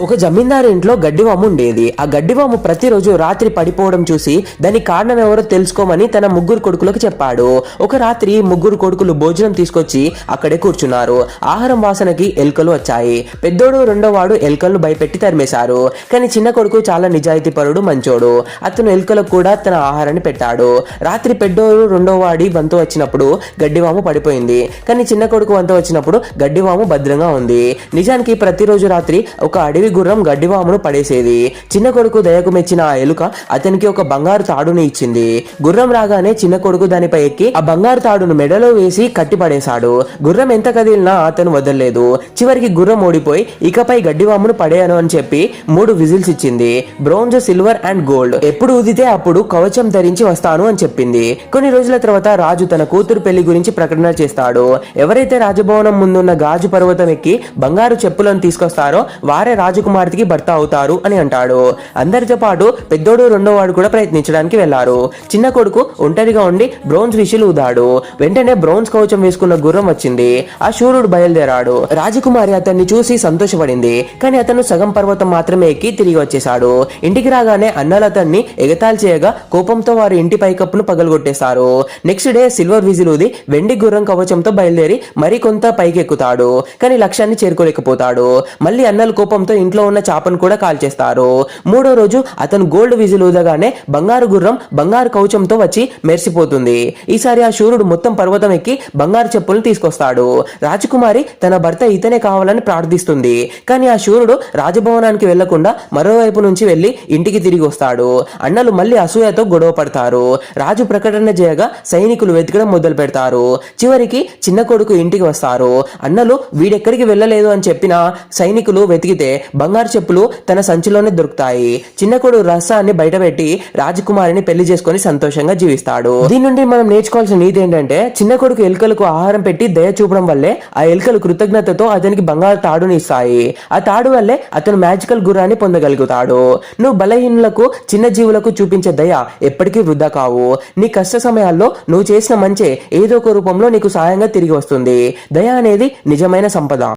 ఒక జమీందారు ఇంట్లో గడ్డివాము ఉండేది. ఆ గడ్డివాము ప్రతిరోజు రాత్రి పడిపోవడం చూసి దానికి కారణం ఎవరో తెలుసుకోమని తన ముగ్గురు కొడుకులకు చెప్పాడు. ఒక రాత్రి ముగ్గురు కొడుకులు భోజనం తీసుకొచ్చి అక్కడే కూర్చున్నారు. ఆహారం వాసనకి ఎలుకలు వచ్చాయి. పెద్దోడు రెండో వాడు ఎలుకలను భయపెట్టి తరిమేశారు. కానీ చిన్న కొడుకు చాలా నిజాయితీపరుడు మంచోడు. అతను ఎలుకలకు కూడా తన ఆహారాన్ని పెట్టాడు. రాత్రి పెద్దోడు రెండో వాడి వంతు వచ్చినప్పుడు గడ్డివాము పడిపోయింది. కానీ చిన్న కొడుకు వంతు వచ్చినప్పుడు గడ్డివాము భద్రంగా ఉంది. నిజానికి ప్రతిరోజు రాత్రి ఒక అడవి గుర్రం గడ్డివామును పడేసేది. చిన్న కొడుకు దయకు మెచ్చిన ఆ ఎలుక అతనికి ఒక బంగారు తాడుని ఇచ్చింది. గుర్రం రాగానే చిన్న కొడుకు దానిపై ఎక్కి ఆ బంగారు తాడును మెడలో వేసి కట్టి పడేశాడు గుర్రం ఎంత కదిలినా అతను వదలలేదు. చివరికి గుర్రం ఓడిపోయి ఇకపై గడ్డివామును పడేయను అని చెప్పి మూడు విజిల్స్ ఇచ్చింది. Bronze silver and gold. ఎప్పుడు ఊదితే అప్పుడు కవచం ధరించి వస్తాను అని చెప్పింది. కొన్ని రోజుల తర్వాత రాజు తన కూతురు పెళ్ళి గురించి ప్రకటన చేస్తాడు. ఎవరైతే రాజభవనం ముందున్న గాజు పర్వతం ఎక్కి బంగారు చెప్పులను తీసుకొస్తారో వారే రాజు రాజకుమార్తెకి భర్త అవుతారు అని అంటాడు. అందరితో పాటు పెద్దోడు రెండో వాడు కూడా ప్రయత్నించడానికి వెళ్ళారు. చిన్న కొడుకు ఒంటరిగా ఉండి బ్రోన్స్ విషులు ఊదాడు వెంటనే బ్రోన్స్ కవచం వేసుకున్న గుర్రం వచ్చింది. ఆ శూరుడు బయలుదేరాడు. రాజకుమారి అతన్ని చూసి సంతోషపడింది. కానీ అతను సగం పర్వతం మాత్రమే ఎక్కి తిరిగి వచ్చేశాడు. ఇంటికి రాగానే అన్నలు అతన్ని ఎగతాళి చేయగా కోపంతో వారి ఇంటి పైకప్పును పగలగొట్టేశారు. నెక్స్ట్ డే సిల్వర్ విజిల్ వెండి గుర్రం కవచంతో బయలుదేరి మరి కొంత పైకెక్కుతాడు. కానీ లక్ష్యాన్ని చేరుకోలేకపోతాడు. మళ్ళీ అన్నలు కోపంతో ఇంట్లో ఉన్న చాపను కూడా కాల్చేస్తారు. మూడో రోజు అతను గోల్డ్ విజిల్ ఊదగానే బంగారు గుర్రం బంగారు కవచంతో వచ్చి మెరిసిపోతుంది. ఈసారి ఆ శూరుడు మొత్తం పర్వతం ఎక్కి బంగారు చెప్పులను తీసుకొస్తాడు. రాజకుమారి తన భర్త ఇతనే కావాలని ప్రార్థిస్తుంది. కానీ ఆ శూరుడు రాజభవనానికి వెళ్ళకుండా మరోవైపు నుంచి వెళ్ళి ఇంటికి తిరిగి వస్తాడు. అన్నలు మళ్ళీ అసూయతో గొడవ పడతారు. రాజు ప్రకటన చేయగా సైనికులు వెతకడం మొదలు పెడతారు. చివరికి చిన్న కొడుకు ఇంటికి వస్తారు. అన్నలు వీడెక్కడికి వెళ్ళలేదు అని చెప్పిన సైనికులు వెతికితే బంగారు చెప్పులు తన సంచిలోనే దొరుకుతాయి. చిన్న కొడుకు రహస్యాన్ని బయటపెట్టి రాజకుమారిని పెళ్ళి చేసుకొని సంతోషంగా జీవిస్తాడు. దీని నుండి మనం నేర్చుకోవాల్సిన నీతి ఏంటంటే చిన్న కొడుకు ఎలుకలకు ఆహారం పెట్టి దయ చూపడం వల్లే ఆ ఎలుకలు కృతజ్ఞతతో అతనికి బంగారు తాడుని ఇస్తాయి. ఆ తాడు వల్లే అతను మ్యాజికల్ గుర్రాన్ని పొందగలుగుతాడు. నువ్వు బలహీనులకు చిన్న జీవులకు చూపించే దయ ఎప్పటికీ వృధా కావు. నీ కష్ట సమయాల్లో నువ్వు చేసిన మంచే ఏదో ఒక రూపంలో నీకు సహాయంగా తిరిగి వస్తుంది. దయ అనేది నిజమైన సంపద.